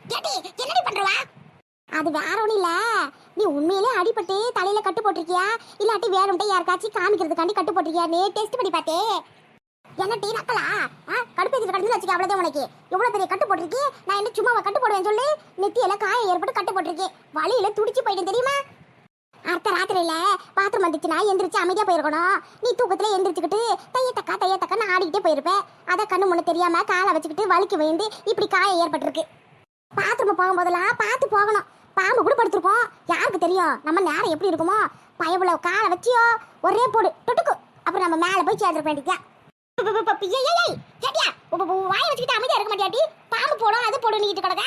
என்னடி பண்றவா? அது வேற ஒண்ணும் இல்ல. நீ உண்மையிலே அடிபட்டு தலையில கட்டு போட்டிருக்கியா? இல்லாட்டி வேணும்ட்டே யாருக்காச்சும் காமிக்கிறதுக்காண்டி கட்டு போட்டிருக்கியா? நீ டெஸ்ட் பண்ணி பார்த்தே என்ன டீ நக்கலா? கடுப்பேத்தி கடந்து வச்சுக்க அவ்வளவுதான் உனக்கு. எவ்வளவு பெரிய கட்டு போட்டிருக்கி? நான் என்ன சும்மா கட்டு போடுவேன் சொல்லு? நெத்தியில காயம் ஏற்பட்டு கட்டு போட்டிருக்கேன் வழியில துடிச்சு போயிட்டேன் தெரியுமா? காலையில ராத்திரியில பாத்ரூம் வந்துச்சுன்னா எந்திரிச்சு அமைதியா போயிருக்கணும். நீ தூக்கத்துல எந்திரிச்சுக்கிட்டு தைய தக்கா தைய ஆடிக்கிட்டே போயிருப்பேன் அதை கண்ணு முன்ன தெரியாம காலை வச்சுக்கிட்டு வலிக்கு விழுந்து இப்படி காயம் ஏற்பட்டிருக்கு. பாத்ரூம் போகும்போதெல்லாம் பார்த்து போகணும். பாம்பு கூட படுத்திருப்போம். யாருக்கு தெரியும்? நம்ம நேரம் எப்படி இருக்குமோ? பயவுல காலை வச்சியோ? ஒரே போடு. தொட்டுக்கு. அப்புறம் நம்ம மேலே போய் சேர்ந்துருக்க வேண்டியதா கேட்டியா வச்சுக்கிட்டு அமைதியா இருக்க மாட்டியாட்டி பாம்பு போடும் அது போடும் நீட்டு கிடக்க.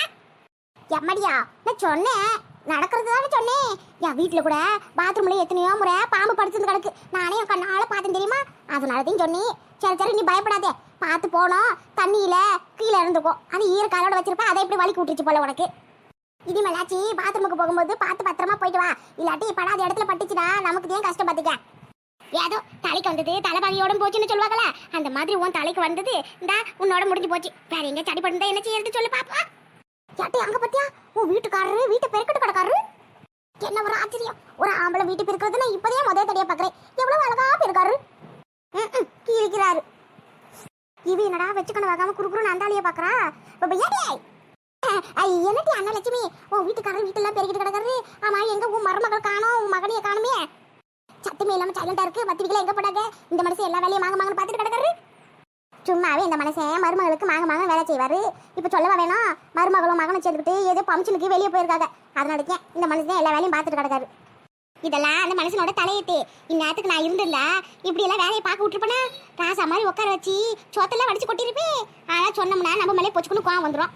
எம்மடியா? நான் சொன்னேன். நடக்கிறது தானே சொன்னேன் என் வீட்டில் கூட பாத்ரூம்ல எத்தனையோ முறை பாம்பு படுத்துருந்து கிடக்கு. நானே என் கண்ணால் பார்த்தேன் தெரியுமா? அதனாலதையும் சொன்னேன் சரி சரி நீ பயப்படாதே. பார்த்து போனோம் தண்ணியில கீழே இருந்துக்கும் அது ஈரக்காலோட வச்சிருப்ப அதை எப்படி வலிக்கு விட்டுருச்சு போல உனக்கு? இனிமேலாச்சி பாத்ரூமுக்கு போகும்போது பார்த்து பத்திரமா போயிட்டு வா. இல்லாட்டி படாத இடத்துல பட்டுச்சுன்னா நமக்கு தான் கஷ்டம் பார்த்துக்க ஏதோ தலைக்கு வந்தது தலைபாகியோட போச்சுன்னு சொல்லுவாங்கல்ல. அந்த மாதிரி உன் தலைக்கு வந்தது இந்தா உன்னோட முடிஞ்சு போச்சு. வேற எங்க சடி பண்ணுறா என்ன செய்யறது சொல்லு பாப்பா யாட்டி அங்க பத்தியா? உன் வீட்டுக்காரரு வீட்டை பெருக்கிட்டு கிடக்காரு. என்ன ஒரு ஆச்சரியம். ஒரு ஆம்பளை வீட்டு பெருக்கிறது நான் இப்போதே முதல் தடையா பாக்குறேன். எவ்வளவு அழகா பெருக்காரு. ம்ம், கீழிக்கிறாரு இவ என்னடா வச்சுக்கணும் வாகாம குறுக்குறுன்னு அந்தாலிய பாக்குறா? இப்ப ஏடே என்னட்டி அண்ணா லட்சுமி உன் வீட்டுக்காரர் வீட்டெல்லாம் பெருக்கிட்டு கிடக்காரு. ஆமா எங்க உன் மருமகள் காணோம் உன் மகனைய காணுமே. சத்துமே இல்லாம சைலண்டா இருக்கு. பத்து வீட்டுல எங்க போடாங்க இந்த மனசு எல்லா வேலையும் வாங்க வாங்கன்னு பார்த்துட்டு கிடக்காரு. சும்மாவே இந்த மனுஷன் மருமகளுக்கு மாங்க மாங்க வேலை செய்வாரு. இப்போ சொல்லவா வேணும் மருமகளும் மகனும் சேர்ந்துக்கிட்டு ஏதோ பம்சனுக்கு வெளியே போயிருக்காங்க. அதனால இந்த மனுஷன் எல்லா வேலையும் பார்த்துட்டு கிடக்காரு. இதெல்லாம் அந்த மனுஷனோட தலையெழுத்து இந்நேரத்துக்கு நான் இருந்திருந்தா இப்படி எல்லாம் வேலையை பார்க்க விட்டுருப்பேனா? ராசா மாதிரி உட்கார வச்சு சோத்தெல்லாம் வடிச்சு கொட்டிருப்பேன் ஆனால் சொன்னோம்னா நம்ம மேலே பொச்சுக்கணும் கோவம் வந்துடும்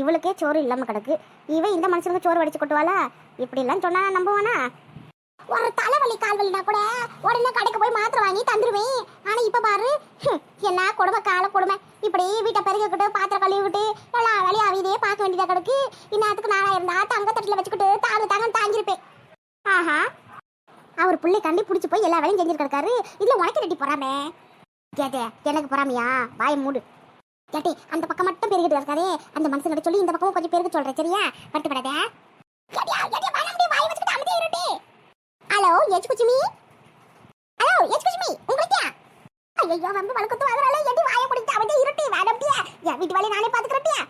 இவளுக்கே சோறு இல்லாமல் கிடக்கு. இவன் இந்த மனுஷனுக்கு சோறு வடிச்சு கொட்டுவாளா? இப்படிலாம் எல்லாம் சொன்னா நம்புவானா? ஒரு தலைவலி கால்வலினா கூட உடனே கடைக்கு போய் மாத்திரை வாங்கி தந்துருவேன். ஆனா இப்ப பாரு என்ன கொடுமை கால கொடுமை. இப்படி வீட்டை பெருகிக்கிட்டு பாத்திரம் கழுவிக்கிட்டு எல்லா வேலையும் அவையிலேயே பார்க்க வேண்டியதா கிடக்கு. இந்நேரத்துக்கு நானா இருந்தா தங்க தட்டில் வச்சுக்கிட்டு தாங்க தாங்க தாங்கியிருப்பேன். ஆஹா அவர் பிள்ளை கண்டி பிடிச்சி போய் எல்லா வேலையும் செஞ்சுட்டு கிடக்காரு. இதுல உனக்கு ரெட்டி போறாமே. கேட்டே எனக்கு போறாமையா? வாய மூடு. கேட்டே அந்த பக்கம் மட்டும் பெருகிட்டு இருக்காதே அந்த மனுஷங்கிட்ட சொல்லி இந்த பக்கமும் கொஞ்சம் பெருக சொல்றேன் சரியா? வருத்தப்படாத கேட்டியா கேட்டியா வாய் வாய் வச்சுக்கிட்டு அமைதியா இருட்டே ஹலோ எச் குச்சிமி ஹலோ எச் குச்சிமி உங்களுக்கு? ஐயோ வந்து வழக்கத்து அதனால எடி வாய முடிச்சு அவன் இருட்டி வேடம்டியா என் வீட்டு வேலையை நானே பாத்துக்கிறட்டியா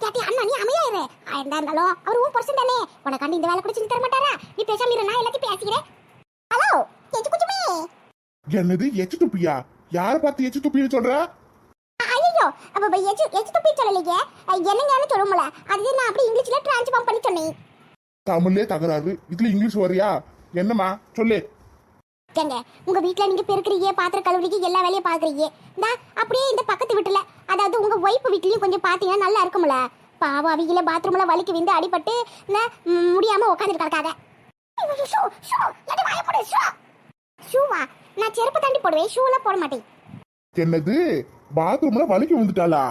கேட்டி அண்ணா நீ அமையாயிரு ஆயிருந்தா இருந்தாலும் அவர் உன் பொருசன் தானே. உனக்காண்டி இந்த வேலை கூட செஞ்சு தர மாட்டாரா? நீ பேசாம இரு நான் எல்லாத்தையும் பேசிக்கிறேன். ஹலோ எச் குச்சிமி என்னது எச்சு துப்பியா? யார பார்த்து எச்சு துப்பின்னு சொல்ற? ஐயோ அப்ப எச் எச் துப்பி சொல்லலையே. என்னங்கன்னு சொல்லும்ல அது நான் அப்படி இங்கிலீஷ்ல டிரான்ஸ்ஃபார்ம் பண்ணி சொன்னேன். தமிழ்லே தகராறு. இதுல இங்கிலீஷ் வரியா? என்னம்மா? சொல்லு. ஏங்க உங்க வீட்ல நீங்க பெருக்குறீங்க பாத்திரம் கழுவுறீங்க எல்லா வேலையும் பாக்குறீங்க இந்தா அப்படியே இந்த பக்கத்து வீட்டுல அதாவது உங்க ஒய்ஃப் வீட்லயும் கொஞ்சம் பாத்தீங்கன்னா நல்லா இருக்கும்ல. பாவம் அவிகள பாத்ரூம்ல வலிக்கு விந்து அடிபட்டு இந்த முடியாம ஷூ. ஷூவா? நான் செருப்பு தாண்டி போடுவேன் ஷூலாம் போட மாட்டேன். என்னது? பாத்ரூம்ல வலிக்கு வந்துட்டாளா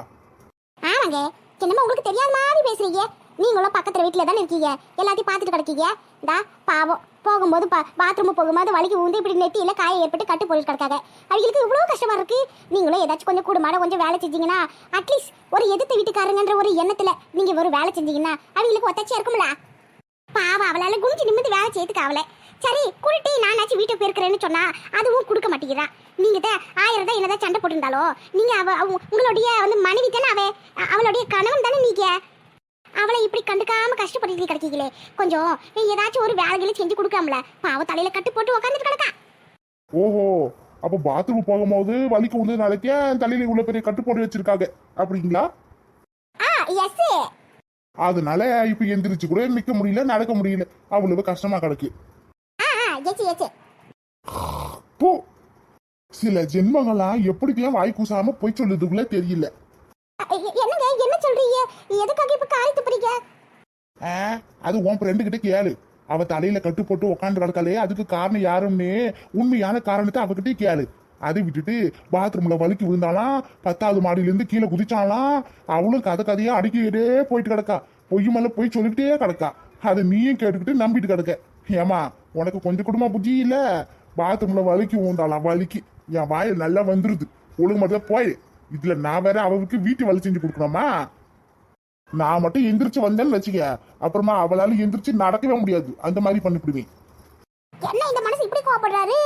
ஆமாங்க. என்னமோ உங்களுக்கு தெரியாத மாதிரி பேசுறீங்க? நீங்களும் பக்கத்துல வீட்டில் தானே இருக்கீங்க? எல்லாத்தையும் பார்த்துட்டு கிடக்கீங்க? இந்தா பாவம். போகும்போது பா பாத்ரூம் போகும்போது வலிக்கு ஊந்து இப்படி நெத்தியில காய ஏற்பட்டு கட்டு போட்டு கிடக்காங்க அவங்களுக்கு இவ்வளோ கஷ்டமா இருக்கு. நீங்களும் ஏதாச்சும் கொஞ்சம் கூடுமாட கொஞ்சம் வேலை செஞ்சீங்கன்னா அட்லீஸ்ட் ஒரு எதிர்த்து வீட்டுக்காரங்கன்ற ஒரு எண்ணத்துல நீங்க ஒரு வேலை செஞ்சீங்கன்னா அவங்களுக்கு ஒத்தாச்சியாக இருக்கும்ல? பாவம் அவளால குனிஞ்சு நிமிந்து வேலை செய்யறதுக்கு அவளை. சரி குருட்டி நானாச்சும் வீட்டுக்கு போயிருக்கிறேன்னு சொன்னா அதுவும் கொடுக்க மாட்டேங்கிறா நீங்க தான் ஆயிரம் தான் என்னதான் சண்டை போட்டிருந்தாலும் நீங்க அவ அவ- உங்களுடைய வந்து மனைவி தானே அவ? அவளுடைய கணவன் தானே நீங்க? அவளை இப்படி கண்டுக்காம கஷ்டப்பட்டு கிடைக்கீங்களே? கொஞ்சம் ஏதாச்சும் ஒரு வேலைகளை செஞ்சு கொடுக்காமல பாவ தலையில கட்டு போட்டு உட்காந்துட்டு கிடக்கா. ஓஹோ அப்ப பாத்ரூம் போகும்போது வலிக்கு வந்து நாளைக்கே தலையில உள்ள பெரிய கட்டு போட்டு வச்சிருக்காங்க. அப்படிங்களா? ஆ எஸ் அதனால இப்ப எந்திரிச்சு கூட நிக்க முடியல நடக்க முடியல. அவ்வளவு கஷ்டமா கிடக்கு. சில ஜென்மங்கள்லாம் எப்படிக்கெல்லாம் வாய் கூசாம போய் சொல்லுறதுக்குள்ள தெரியல. என்னங்க? என்ன சொல்றீங்க? எதுக்காக இப்ப காய் துப்புறீங்க? ஆ, அது உன் ஃப்ரெண்டு கிட்ட கேளு. அவ தலையில கட்டு போட்டு உட்காந்து கிடக்காளே அதுக்கு காரணம் யாருன்னு உண்மையான காரணத்தை அவகிட்டே கேளு. அதை விட்டுட்டு பாத்ரூம்ல வலுக்கி விழுந்தாலாம் பத்தாவது மாடியில இருந்து கீழே குதிச்சாலாம் அவளும் கதை கதையா அடிக்கிட்டே போயிட்டு கிடக்கா. பொய் மேல போய் சொல்லிக்கிட்டே கிடக்கா. அதை நீயும் கேட்டுக்கிட்டு நம்பிட்டு கிடக்க. ஏமா உனக்கு கொஞ்சம் குடும்ப புத்தி இல்ல? பாத்ரூம்ல வலுக்கி விழுந்தாலாம் வலுக்கி என் வாயில் நல்லா வந்துருது. ஒழுங்கு மட்டும் போய் இதுல நான் வேற அவளுக்கு வீட்டு வேலை செஞ்சு கொடுக்கணுமா? நான் மட்டும் எந்திரிச்சு வந்தேன்னு வச்சுக்க. அப்புறமா அவளால எந்திரிச்சு நடக்கவே முடியாது. அந்த மாதிரி பண்ணிவிடுவேன் என்ன இந்த மனசு இப்படி கோவப்படுறாரு?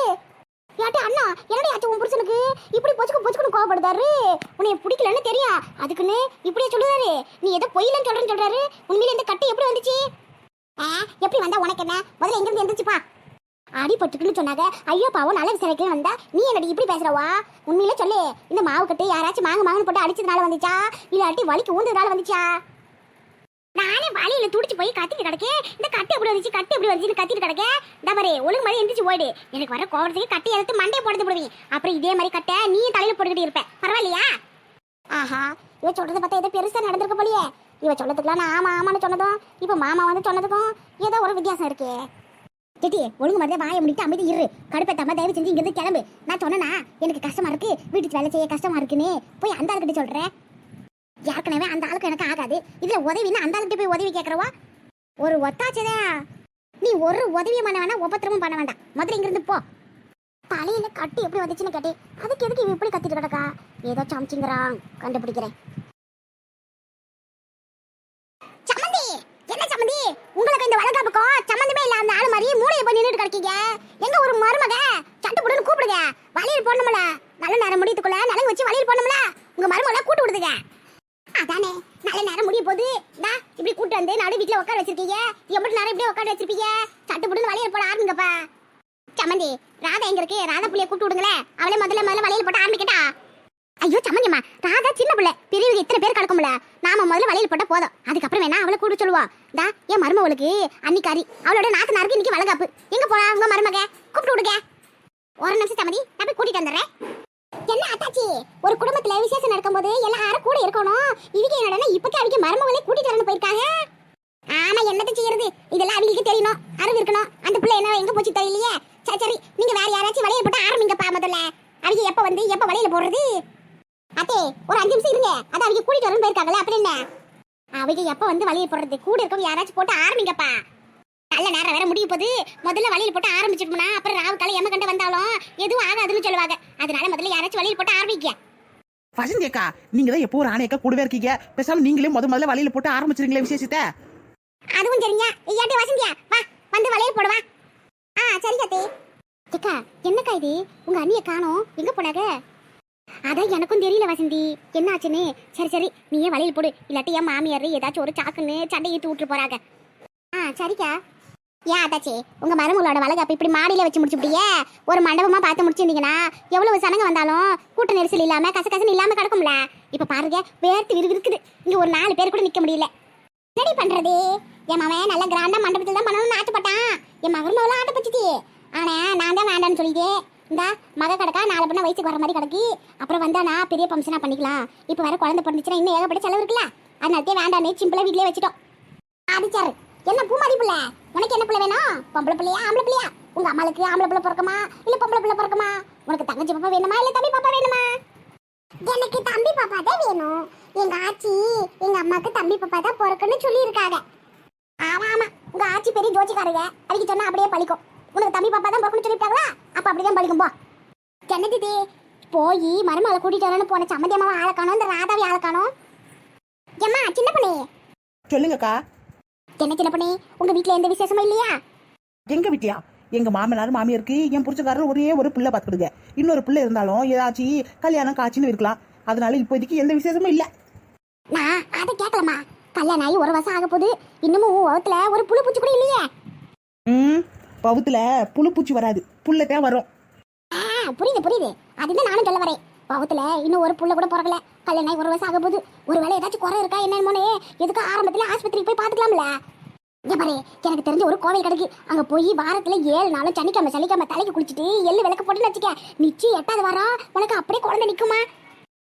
யாட்டி அண்ணா என்னடி ஆச்சு உன் புருஷனுக்கு? இப்படி பொச்சுக்கு பொச்சுக்குன்னு கோவப்படுதாரு? உன்னை பிடிக்கலன்னு தெரியும் அதுக்குன்னு இப்படியே சொல்லுறாரு நீ ஏதோ பொய்லன்னு சொல்றேன்னு சொல்றாரு. உண்மையில இந்த கட்டு எப்படி வந்துச்சு? ஆ எப்படி வந்தா உனக்கு என்ன? முதல்ல எங்க இருந்து எந்திரிச்சுப்பா அடிபட்டுக்குன்னு சொன்னாங்க. ஐயோ பாவம் நல்ல விசாரிக்க வந்தா. நீ என்னடி இப்படி பேசுறவா? உண்மையில சொல்லு. இந்த மாவு கட்டு யாராச்சும் மாங்க மாங்கன்னு போட்டு அடிச்சதுனால வந்துச்சா? இல்லாட்டி வலிக்கு ஊந்ததுனால வந்துச்சா? நானே வழியில துடிச்சு போய் கத்திட்டு கிடக்கேன். இந்த கட்டு எப்படி வந்துச்சு? கட்டு எப்படி வந்துச்சுன்னு கத்திட்டு கிடக்கேன் டபரே ஒழுங்கு மாதிரி எந்திரிச்சு போயிடு. எனக்கு வர கோவத்துக்கு கட்டி எடுத்து மண்டையை போடுறது போடுவீங்க அப்புறம் இதே மாதிரி கட்டை நீ தலையில போட்டுக்கிட்டு இருப்பேன் பரவாயில்லையா? ஆஹா இவ சொல்றத பார்த்தா ஏதோ பெருசா நடந்திருக்க போலியே. இவ சொல்லதுக்குலாம் நான் ஆமா ஆமான்னு சொன்னதும் இப்போ மாமா வந்து சொன்னதுக்கும் ஏதோ ஒரு வித்தியாசம் இருக்கே. கேட்டி ஒழுங்கு மாதிரி வாயை முடிட்டு அமைதி இரு. கடுப்பேத்தாம தயவு செஞ்சு இங்கிருந்து கிளம்பு. நான் சொன்னேனா எனக்கு கஷ்டமா இருக்கு. வீட்டுக்கு வேலை செய்ய கஷ்டமா இருக்குன்னு. போய் அந்த ஆளுக்கிட்ட சொல்றேன் ஏற்கனவே அந்த ஆளுக்கு எனக்கு ஆகாது. இதுல உதவின்னா அந்த ஆளுக்கிட்ட போய் உதவி கேட்கறவா ஒரு ஒத்தாச்சதா நீ ஒரு உதவியும் பண்ண வேணாம் உபத்திரமும் பண்ண வேண்டாம். முதல்ல இங்கிருந்து போ. தலையில கட்டு எப்படி வந்துச்சுன்னு கேட்டேன். அதுக்கு எதுக்கு இவ இப்படி கத்திட்டு கிடக்கா? ஏதோ சமைச்சிங்கிறான். கண்டுபிடிக்கிறேன் சம்மந்தி என்ன சம்மந்தி உங்களுக்கு இந்த வழக்காப்புக்கும் சம்மந்தமே இல்ல அந்த ஆளு மாதிரி மூளையை போய் நின்றுட்டு கிடக்கீங்க. எங்க ஒரு மருமக? சட்டு புடுன்னு கூப்பிடுங்க. வழியில் போடணும்ல. நல்ல நேரம் முடியத்துக்குள்ள நலங்கு வச்சு வழியில் போடணும்ல. உங்க மருமகளை கூட்டு விடுதுங்க. அதானே நல்ல நேரம் முடிய போகுது டா இப்படி கூட்டு வந்து நடு வீட்டுல உட்கார வச்சிருக்கீங்க. எப்படி நேரம் இப்படி உட்கார வச்சிருப்பீங்க. சட்டு புடுன்னு வழியில் போட ஆரம்பிங்கப்பா. சம்மந்தி ராதா எங்க இருக்கு? ராதா புள்ளிய கூட்டு விடுங்களேன். அவளே முதல்ல முதல்ல வழியில் போட்டு ஆரம்பிக்கட்டா. ஐயோ சம்மந்தியம்மா ராதா சின்ன பிள்ளை. பெரியவங்க இத்தனை பேர் கிடக்கும்ல. நாம முதல்ல வலையில் போட்டா போதும். அதுக்கப்புறம் வேணா அவளை கூப்பிட்டு சொல்லுவா. தா என் மருமவளுக்கு அன்னிக்காரி. அவளோட நாத்தனாருக்கு இன்னைக்கு வளகாப்பு. எங்க போறா உங்க மருமக? கூப்பிட்டு விடுங்க. ஒரு நிமிஷம் சம்மதி நான் போய் கூட்டிட்டு வந்துடுறேன். என்ன அத்தாச்சி? ஒரு குடும்பத்துல விசேஷம் நடக்கும்போது எல்லாரும் கூட இருக்கணும். இவங்க என்னடா இப்பக்கே அவங்க மருமகளே கூட்டிட்டு வரணும் போயிருக்காங்க? ஆமா என்னத்தை செய்யறது? இதெல்லாம் அவங்களுக்கு தெரியணும். அறிவு இருக்கணும். அந்த பிள்ளை என்ன எங்க போச்சு தெரியலையே? சரி சரி. நீங்க வேற யாராச்சும் வளையல் போட்டு ஆரம்பிங்கப்பா முதல்ல. அவங்க எப்ப வந்து எப்ப வலையில போடுறது? அத்தே ஒரு அஞ்சு நிமிஷம் இருங்க. அது அவங்க கூட்டிட்டு வரணும் போயிருக்காங்களே அப்படி என்ன அவங்க எப்ப வந்து வளையல் போடுறது கூட இருக்கவங்க யாராச்சும் போட்டு ஆரம்பிங்கப்பா. நல்ல நேரம் வேற முடிய போது முதல்ல வளையல் போட்டு ஆரம்பிச்சிட்டோம்னா அப்புறம் ராவு காலை எம கண்டு வந்தாலும் எதுவும் ஆகாதுன்னு சொல்லுவாங்க. அதனால முதல்ல யாராச்சும் வளையல் போட்டு ஆரம்பிக்க வசந்தி அக்கா நீங்க தான் எப்போ ஒரு ஆணையக்கா கூடவே இருக்கீங்க? பேசாம நீங்களே முத முதல்ல வழியில போட்டு ஆரம்பிச்சிருங்களே விசேஷத்தை. அதுவும் சரிங்க. ஐயாட்டி வசந்தியா வா வந்து வளையல் போடுவா ஆ சரிங்க தே அக்கா என்னக்கா இது? உங்க அண்ணிய காணோம். எங்க போனாங்க? அதான் எனக்கும் தெரியல வசந்தி. என்னாச்சுன்னு சரி சரி நீயே வளையல் போடு. இல்லாட்டி என் மாமியார் ஏதாச்சும் ஒரு சாக்குன்னு சண்டையை தூட்டு போறாங்க. ஆ சரிக்கா. ஏன் அதாச்சே உங்க மருமகளோட வளகாப்பு இப்படி மாடியில வச்சு முடிச்சுட்டியே ஒரு மண்டபமா பார்த்து முடிச்சிருந்தீங்கன்னா எவ்வளவு சனங்க வந்தாலும் கூட்ட நெரிசல் இல்லாம கசகசன்னு இல்லாம கிடக்கும்ல. இப்ப பாருங்க வேர்த்து இருக்கு இருக்குது இங்க ஒரு நாலு பேர் கூட நிக்க முடியல. என்னடி பண்றது? என் மவன் நல்ல கிராண்டா மண்டபத்தில் தான் பண்ணணும்னு ஆசைப்பட்டான். என் மகன் மவளும் ஆசைப்பட்டுச்சு. ஆனா நான் தான் வேண்டாம்னு சொல்லிட்டு இந்த மக கிடக்கா நாலு பண்ண வயசுக்கு வர மாதிரி கிடக்கி அப்புறம் வந்தானா பெரிய ஃபங்க்ஷனாக பண்ணிக்கலாம். இப்போ வர குழந்தை பிறந்துச்சுன்னா இன்னும் ஏகப்பட்ட செலவு இருக்குல்ல? அதனால வேண்டான்னு சிம்பிளா வீட்லயே வச்சுட்டோம். ஆதிச்சாரு என்ன பூமாரி பிள்ளை? உனக்கு என்ன பிள்ளை வேணும்? பொம்பளை பிள்ளையா ஆம்பளை பிள்ளையா? உங்க அம்மாளுக்கு ஆம்பளை பிள்ளை பிறக்குமா? இல்ல பொம்பளை பிள்ளை பிறக்குமா? உனக்கு தங்கச்சி பாப்பா வேணுமா? இல்ல தம்பி பாப்பா வேணுமா? எனக்கு தம்பி பாப்பா தான் வேணும். எங்க ஆச்சி எங்க அம்மாக்கு தம்பி பாப்பா தான் பிறக்குன்னு சொல்லி இருக்காங்க ஆமா ஆமா. உங்க ஆச்சி பெரிய ஜோச்சிக்காரங்க அதுக்கு சொன்னா அப்படியே பழிக்கும். உனக்கு தம்பி பாப்பா தான் பிறக்குன்னு சொல்லிட்டாங்களா அப்ப அப்படிதான் பழிக்கும் போ. என்னது போய் மருமகளை கூட்டிட்டு வரணும்னு போன சம்மந்தி அம்மாவை ஆளை காணோம் இந்த ராதாவை ஆளை காணோம்? ஏம்மா சின்ன பண்ணி? சொல்லுங்கக்கா. என்ன சின்ன பண்ணி? உங்க வீட்ல எந்த விசேஷமும் இல்லையா? எங்க விட்டியா எங்க மாமனார் மாமியாருக்கு என் புரிச்சக்காரர் ஒரே ஒரு பிள்ளை பார்த்துக்கிடுங்க. இன்னொரு பிள்ளை இருந்தாலும் ஏதாச்சும் கல்யாணம் காட்சின்னு இருக்கலாம். அதனால இப்போதைக்கு எந்த விசேஷமும் இல்ல. நான் அதை கேட்கலம்மா. கல்யாணம் ஆகி ஒரு வருஷம் ஆக போகுது இன்னமும் உன் ஒரு புழு பூச்சி கூட இல்லையே? ம். பவுத்துல புழு பூச்சி வராது. புள்ளத்தான் வரும். ஆ புரியுது புரியுது. அதுதான் நானும் சொல்ல வரேன். பாவத்துல இன்னும் ஒரு புள்ள கூட பிறக்கல. கல்யாணம் ஒரு வருஷம் ஆக போகுது. ஒருவேளை ஏதாச்சும் குறை இருக்கா என்னன்னு எதுக்கு ஆரம்பத்துல ஆஸ்பத்திரிக்கு போய் பார்த்துக்கலாம்ல. இங்க பாரு எனக்கு தெரிஞ்ச ஒரு கோவில் கிடக்கு. அங்க போய் வாரத்துல ஏழு நாளும் சனிக்கிழமை சனிக்கிழமை தலைக்கு குளிச்சுட்டு எள்ளு விளக்கு போட்டுன்னு வச்சுக்க நிச்சயம் எட்டாவது வாரம் உனக்கு அப்படியே குழந்தை நிக்குமா?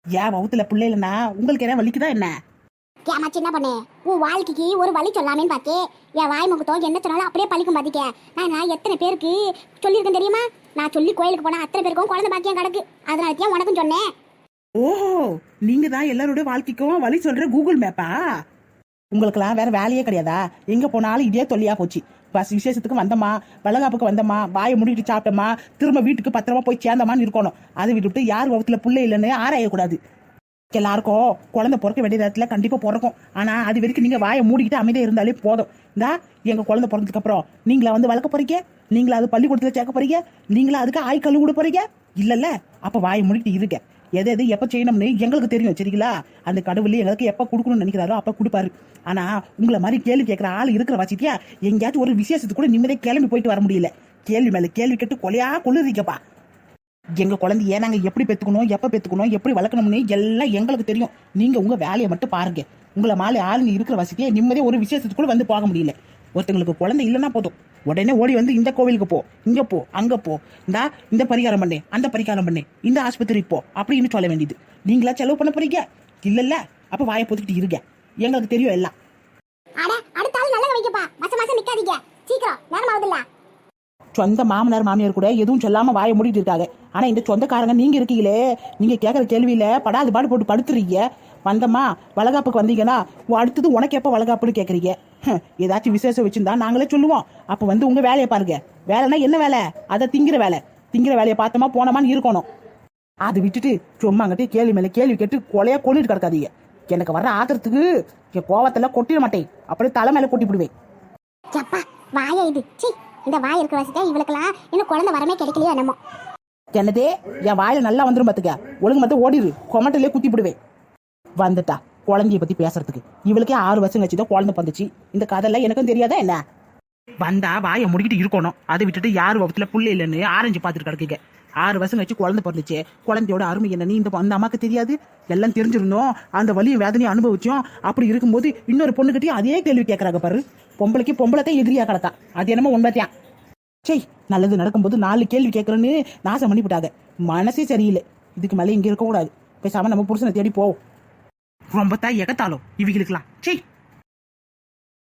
ஏன் வவுத்துல பிள்ளை இல்லைன்னா உங்களுக்கு என்ன வலிக்குதா என்ன? ஏமா சின்ன பண்ணு? உன் வாழ்க்கைக்கு ஒரு வழி சொல்லாமேன்னு பார்த்தே என் வாய் முகத்தம் என்ன சொன்னாலும் அப்படியே பழிக்கும் பாத்திக்க. நான் நான் எத்தனை பேருக்கு சொல்லியிருக்கேன் தெரியுமா? நான் சொல்லி கோயிலுக்கு போனா அத்தனை பேருக்கும் குழந்தை பாக்கியம் கிடக்கு. அதனால தான் உனக்கும் சொன்னேன். ஓஹோ நீங்க தான் எல்லாரோட வாழ்க்கைக்கும் வழி சொல்ற கூகுள் மேப்பா? உங்களுக்கெல்லாம் வேற வேலையே கிடையாதா? எங்க போனாலும் இதே தொல்லியா போச்சு. பஸ் விசேஷத்துக்கு வந்தோமா வளகாப்புக்கு வந்தோமா வாயை முடிட்டு சாப்பிட்டோமா திரும்ப வீட்டுக்கு பத்திரமா போய் சேர்ந்தோமான்னு இருக்கணும். அதை விட்டுவிட்டு யார் வகுத்துல புள்ள இல்லைன்னு ஆராயக்கூடாது. எல்லாருக்கும் குழந்தை பிறக்க வேண்டிய நேரத்தில் கண்டிப்பாக பிறக்கும். ஆனால் அது வரைக்கும் நீங்கள் வாயை மூடிக்கிட்டு அமைதியாக இருந்தாலே போதும். இந்தா எங்கள் குழந்தை பிறந்ததுக்கப்புறம் நீங்களா வந்து வளர்க்க போறீங்க? நீங்களா அது பள்ளிக்கூடத்தில் சேர்க்க போறீங்க? நீங்களா அதுக்கு ஆய் கழுவு விட போறீங்க? இல்லைல்ல. அப்போ வாயை மூடிக்கிட்டு இருக்க எது எது எப்போ செய்யணும்னு எங்களுக்கு தெரியும் சரிங்களா? அந்த கடவுள் எங்களுக்கு எப்போ கொடுக்கணும்னு நினைக்கிறாரோ அப்போ கொடுப்பாரு. ஆனால் உங்களை மாதிரி கேள்வி கேட்குற ஆள் இருக்கிற வச்சிட்டியா எங்கேயாச்சும் ஒரு விசேஷத்துக்கு கூட நிம்மதியாக கிளம்பி போயிட்டு வர முடியல. கேள்வி மேலே கேள்வி கேட்டு கொலையா கொள்ளுறீங்கப்பா. எங்க குழந்தைய நாங்க எப்படி பெத்துக்கணும் எப்ப பெத்துக்கணும் எப்படி வளர்க்கணும்னு எல்லாம் எங்களுக்கு தெரியும். நீங்க உங்க வேலையை மட்டும் பாருங்க. உங்களை மாலை ஆளுங்க இருக்கிற வசதியே நிம்மதியா ஒரு விசேஷத்துக்குள்ள வந்து போக முடியல. ஒருத்தங்களுக்கு குழந்தை இல்லைன்னா போதும். உடனே ஓடி வந்து இந்த கோவிலுக்கு போ இங்க போ அங்க போ. இந்தா இந்த பரிகாரம் பண்ணு அந்த பரிகாரம் பண்ணு இந்த ஆஸ்பத்திரி போ அப்படின்னு சொல்ல வேண்டியது. நீங்களா செலவு பண்ண போறீங்க? இல்லல்ல. அப்ப வாயை பொத்துக்கிட்டு இருங்க. எங்களுக்கு தெரியும் எல்லாம். அட அடுத்த ஆள் நல்ல வைக்கப்பா. மாசம் மாசம் நிக்காதீங்க. சீக்கிரம் நேரம் ஆகுதுல்ல சொந்த மாமனார் மாமியார் கூட எதுவும் சொல்லாம வாய மூடிட்டு இருக்காங்க. ஆனா இந்த சொந்தக்காரங்க நீங்க இருக்கீங்களே. நீங்க கேக்குற கேள்வியில படாது பாடு போட்டு படுத்துறீங்க. வந்தம்மா வளகாப்புக்கு வந்தீங்கன்னா அடுத்தது உனக்கு எப்ப வளகாப்புன்னு கேக்குறீங்க. ஏதாச்சும் விசேஷம் வச்சிருந்தா நாங்களே சொல்லுவோம். அப்ப வந்து உங்க வேலையை பாருங்க. வேலைன்னா என்ன வேலை? அதை திங்கிற வேலை. திங்கிற வேலையை பார்த்தோமா போனோமான்னு இருக்கணும். அதை விட்டுட்டு சும்மாங்கிட்டே கேள்வி மேல கேள்வி கேட்டு கொலையா கொண்டுட்டு கிடக்காதீங்க. எனக்கு வர்ற ஆத்திரத்துக்கு என் கோவத்தில் கொட்டிட மாட்டேன். அப்படியே தலை மேல கொட்டி விடுவேன் வாயா இது. இந்த வாய் இருக்கிற வசதியா இவளுக்கெல்லாம் இன்னும் குழந்தை வரமே கிடைக்கலையோ என்னமோ. என்னதே என் வாயில நல்லா வந்துடும் பாத்துக்க. ஒழுங்கு மத்த ஓடிடு கொமட்டிலே குத்தி விடுவேன் வந்துட்டா. குழந்தைய பத்தி பேசுறதுக்கு. இவளுக்கே ஆறு வருஷம் கழிச்சு தான் குழந்தை பிறந்துச்சு. இந்த கதையெல்லாம் எனக்கும் தெரியாதா என்ன? வந்தா வாயை முடிக்கிட்டு இருக்கணும். அதை விட்டுட்டு யார் வகுத்துல புள்ள இல்லைன்னு ஆரஞ்சு பார்த்துட்டு கிடக்குங்க. ஆறு வருஷம் கழிச்சு குழந்தை பிறந்துச்சு. குழந்தையோட அருமை என்னன்னு இந்த அந்த அம்மாக்கு தெரியாது? எல்லாம் தெரிஞ்சிருந்தோம். அந்த வலியும் வேதனையும் அனுபவிச்சோம். அப்படி இருக்கும்போது இன்னொரு பொண்ணுகிட்டயும் அதே கேள்வி கேட்கறாங்க பாரு. பொம்பளைக்கு பொம்பளைத்தான் எதிரியா கிடக்கா அது என்னமோ உண்மைத்தான் சரி நல்லது நடக்கும்போது நாலு கேள்வி கேட்கறேன்னு நாசம் பண்ணிவிட்டாங்க. மனசே சரியில்லை. இதுக்கு மேலே இங்கே இருக்கக்கூடாது. பேசாம நம்ம புருஷனை தேடி போவோம் ரொம்ப தான் எகத்தாலும் இவங்களுக்குலாம் சரி